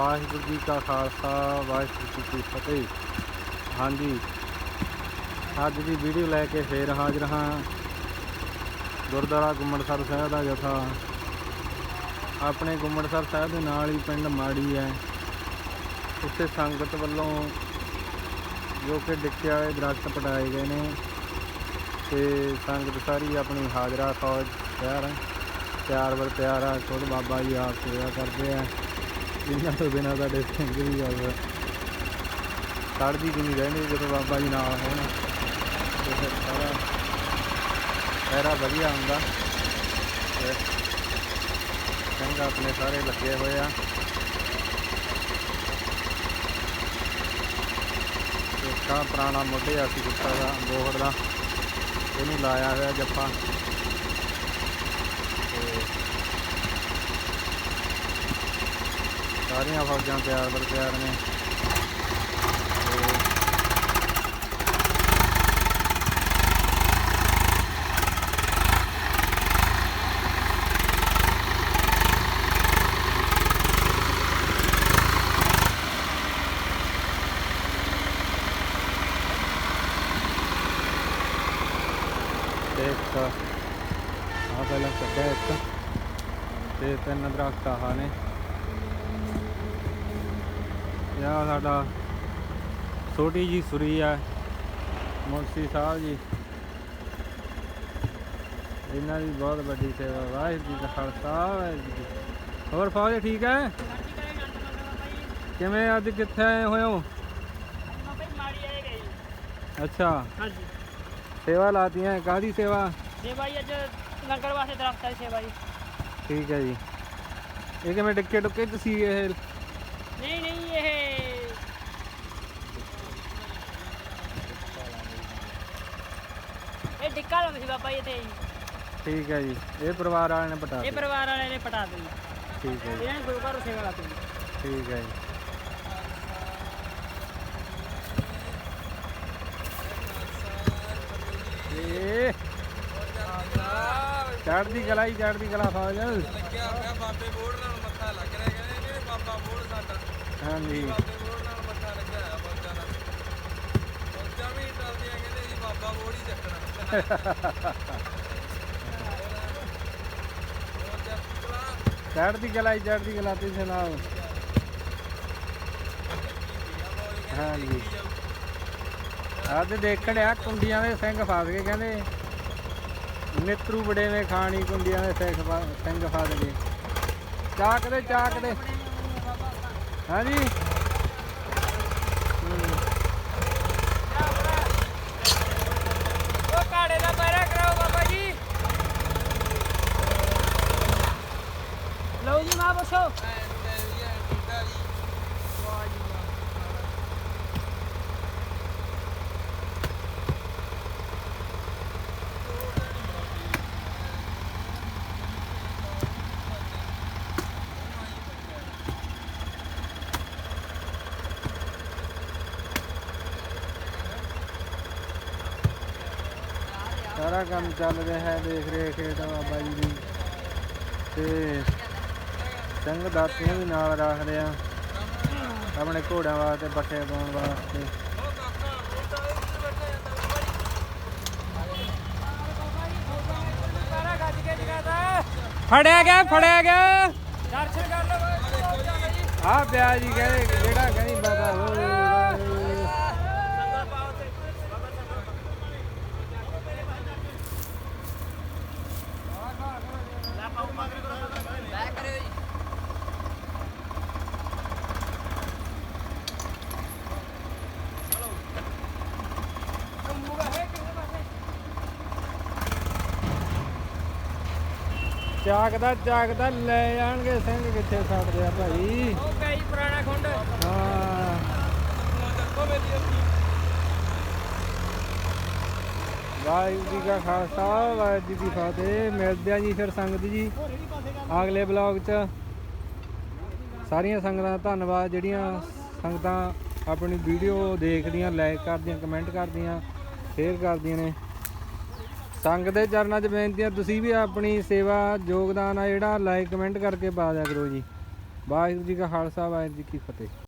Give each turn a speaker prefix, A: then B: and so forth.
A: ਵਾਹਿਗੁਰੂ ਜੀ ਕਾ ਖਾਲਸਾ, ਵਾਹਿਗੁਰੂ ਜੀ ਕੀ ਫਤਿਹ। ਹਾਂਜੀ, ਅੱਜ ਦੀ ਵੀਡੀਓ ਲੈ ਕੇ ਫੇਰ ਹਾਜ਼ਰ ਹਾਂ ਗੁਰਦੁਆਰਾ ਗੁੰਮੜਸਰ ਸਾਹਿਬ ਦਾ ਜਥਾ। ਆਪਣੇ ਗੁੰਮੜਸਰ ਸਾਹਿਬ ਦੇ ਨਾਲ ਹੀ ਪਿੰਡ ਮਾੜੀ ਹੈ। ਉੱਥੇ ਸੰਗਤ ਵੱਲੋਂ ਜੋ ਕਿ ਡਿੱਕੇ ਵਾਲੇ ਦਰਖਤ ਪਟਾਏ ਗਏ ਨੇ ਤੇ ਸੰਗਤ ਸਾਰੀ ਆਪਣੀ ਹਾਜ਼ਰਾ ਫੌਜ ਤਿਆਰ ਹੈ। ਤਿਆਰ ਬਰ ਤਿਆਰ ਆ, ਖੁਦ ਬਾਬਾ ਜੀ ਆਪ ਸੇਵਾ ਕਰਦੇ ਆ। ਜਿਨ੍ਹਾਂ ਤੋਂ ਬਿਨਾਂ ਸਾਡੇ ਸਿੰਘ ਵੀ ਗੱਲ ਸੜਦੀ ਕਿ ਨਹੀਂ ਜਦੋਂ ਬਾਬਾ ਜੀ ਨਾਲ ਹੋਣ। ਤੇ ਫਿਰ ਸਾਰਾ ਸਾਰਾ ਵਧੀਆ ਹੁੰਦਾ। ਤੇ ਸਿੰਘ ਆਪਣੇ ਸਾਰੇ ਲੱਗੇ ਹੋਏ ਆ। ਤੇ ਕਾ ਪੁਰਾਣਾ ਮੋਢੇ ਆ ਸੀ ਦਾ ਬੋਹੜ ਦਾ। ਇਹਨੂੰ ਲਾਇਆ ਹੋਇਆ ਜੱਫਾ। ਸਾਰੀਆਂ ਫੌਜਾਂ ਤਿਆਰ ਬਰ ਤਿਆਰ ਨੇ। ਤੇ ਤੇ ਇੱਕ ਆ ਪਹਿਲਾਂ ਕੱਢਿਆ ਇੱਕ। ਤੇ ਤਿੰਨ ਦਰਖਤ ਆਹ ਨੇ। ਇਹ ਸਾਡਾ ਛੋਟੀ ਜੀ ਸੁਰੀ ਆ ਮੁਨਸੀ ਸਾਹਿਬ ਜੀ। ਇਹਨਾਂ ਦੀ ਬਹੁਤ ਵੱਡੀ ਸੇਵਾ ਵਾਹਿਗੁਰੂ ਜੀ ਦਾ ਖਾਲਸਾ ਵਾਹਿਗੁਰੂ ਜੀ। ਹੋਰ ਫੌਜ ਠੀਕ ਹੈ? ਕਿਵੇਂ ਅੱਜ ਕਿੱਥੇ ਆਏ ਹੋਏ ਹੋ? ਅੱਛਾ।
B: ਹਾਂਜੀ।
A: ਸੇਵਾ ਲਾਤੀਆਂ ਕਾਹਦੀ ਸੇਵਾ?
B: ਸੇਵਾ ਜੀ ਅੱਜ ਲੰਗਰ ਵਾਸਤੇ ਦਰਖਤਾਂ ਦੀ ਸੇਵਾ ਜੀ।
A: ਠੀਕ ਹੈ ਜੀ। ਇਹ ਕਿਵੇਂ ਡਿੱਕੇ ਡੁੱਕੇ ਚ ਸੀ ਇਹ?
B: ਨਹੀਂ ਨਹੀਂ ਇਹ ਇਹ ਡਿੱਕਾ ਲਾਉਂਦੇ ਸੀ ਬਾਬਾ ਜੀ ਤੇ ਜੀ
A: ਠੀਕ ਹੈ ਜੀ। ਇਹ ਪਰਿਵਾਰ ਵਾਲਿਆਂ ਨੇ ਪਟਾ
B: ਇਹ
A: ਦਿੱਤੀ।
B: ਪਰਿਵਾਰ ਵਾਲਿਆਂ ਨੇ ਪਟਾ ਦਿੱਤੀ।
A: ਠੀਕ ਹੈ ਜੀ।
B: ਇਹਨਾਂ ਨੇ ਗੁਰੂ ਘਰ ਸੇਵਾ ਲਾਤੀ।
A: ਠੀਕ ਹੈ ਜੀ। ਏ ਚੜਦੀ ਕਲਾ ਹੀ ਚੜਦੀ ਕਲਾ ਫੌਜ।
C: ਲੱਗਿਆ ਹੋਇਆ ਬਾਬੇ ਬੋੜ ਨਾਲ ਮੱਥਾ ਲੱਗ ਰਿਹਾ ਕਹਿੰਦੇ ਇਹਨੇ ਬਾਬਾ ਬੋੜ ਸਾਡਾ।
A: ਹਾਂਜੀ।
C: ਬਾਬੇ
A: ਚੜਦੀ ਕਲਾ ਹੀ ਚੜਦੀ ਕਲਾ ਤੇ ਸੁਣਾਓ ਹਾਂਜੀ। ਆ ਤੇ ਦੇਖਣ ਆ ਕੁੰਡੀਆਂ ਦੇ ਸਿੰਘ ਫਸ ਗਏ, ਕਹਿੰਦੇ। ਮਿੱਤਰੂ ਬੜੇ ਨੇ ਖਾਣੀ ਕੁੰਡੀਆਂ ਦੇ ਸਿੰਘ ਫ- ਸਿੰਘ ਫਸ ਗਏ। ਚਾਕ ਦੇ ਚਾਕ ਦੇ। ਹਾਂਜੀ।
B: ਉਹ ਕਾੜੇ ਦਾ ਪੈਰਾ ਕਰਾਓ ਬਾਬਾ ਜੀ। ਲਓ ਜੀ ਮਾਂ ਬਸੋ
A: ਸਾਰਾ ਕੰਮ ਚੱਲ ਰਿਹਾ ਹੈ ਦੇਖ ਰਹੇ ਖੇਤ ਬਾਬਾ ਜੀ ਦੀ। ਤੇ ਸਿੰਘ ਦਾਤੀਆਂ ਵੀ ਨਾਲ ਰੱਖਦੇ ਆ। ਆਪਣੇ ਘੋੜਿਆਂ ਵਾਸਤੇ ਪੱਠੇ ਪਾਉਣ ਵਾਸਤੇ।
B: ਪੈਰਾ ਗੱਜ ਕੇ ਜਗਾਦਾ
A: ਫੜਿਆ ਗਿਆ ਫੜਿਆ ਗਿਆ।
B: ਦਰਸ਼ਨ ਕਰ ਲਓ।
A: ਆ ਪਿਆ ਜੀ ਕਹਿੰਦੇ ਜਿਹੜਾ ਕਹਿੰਦੀ ਬਾਬਾ ਹੋਏ ਚਾਕਦਾ ਚਾਕਦਾ ਲੈ ਜਾਣਗੇ ਸਿੰਘ ਕਿੱਥੇ ਛੱਡਦੇ ਆ ਭਾਈ?
B: ਉਹ ਕਈ ਪੁਰਾਣਾ ਖੁੰਡ।
A: ਹਾਂ। ਵਾਹਿਗੁਰੂ ਜੀ ਕਾ ਖਾਲਸਾ ਵਾਹਿਗੁਰੂ ਜੀ ਕੀ ਫਤਿਹ। ਮਿਲਦੇ ਆ ਜੀ ਫਿਰ ਸੰਗਤ ਜੀ ਅਗਲੇ ਬਲੌਗ 'ਚ। ਸਾਰੀਆਂ ਸੰਗਤਾਂ ਦਾ ਧੰਨਵਾਦ ਜਿਹੜੀਆਂ ਸੰਗਤਾਂ ਆਪਣੀ ਵੀਡੀਓ ਦੇਖਦੀਆਂ ਲਾਈਕ ਕਰਦੀਆਂ ਕਮੈਂਟ ਕਰਦੀਆਂ ਸ਼ੇਅਰ ਕਰਦੀਆਂ ਨੇ। ਸੰਗ ਦੇ ਚਰਨਾਂ 'ਚ ਬੇਨਤੀ ਆ, ਤੁਸੀਂ ਵੀ ਆਪਣੀ ਸੇਵਾ, ਯੋਗਦਾਨ ਆ ਜਿਹੜਾ ਲਾਈਕ ਕਮੈਂਟ ਕਰਕੇ ਪਾ ਦਿਆ ਕਰੋ ਜੀ। ਵਾਹਿਗੁਰੂ ਜੀ ਕਾ ਖਾਲਸਾ, ਵਾਹਿਗੁਰੂ ਜੀ ਕੀ ਫਤਿਹ।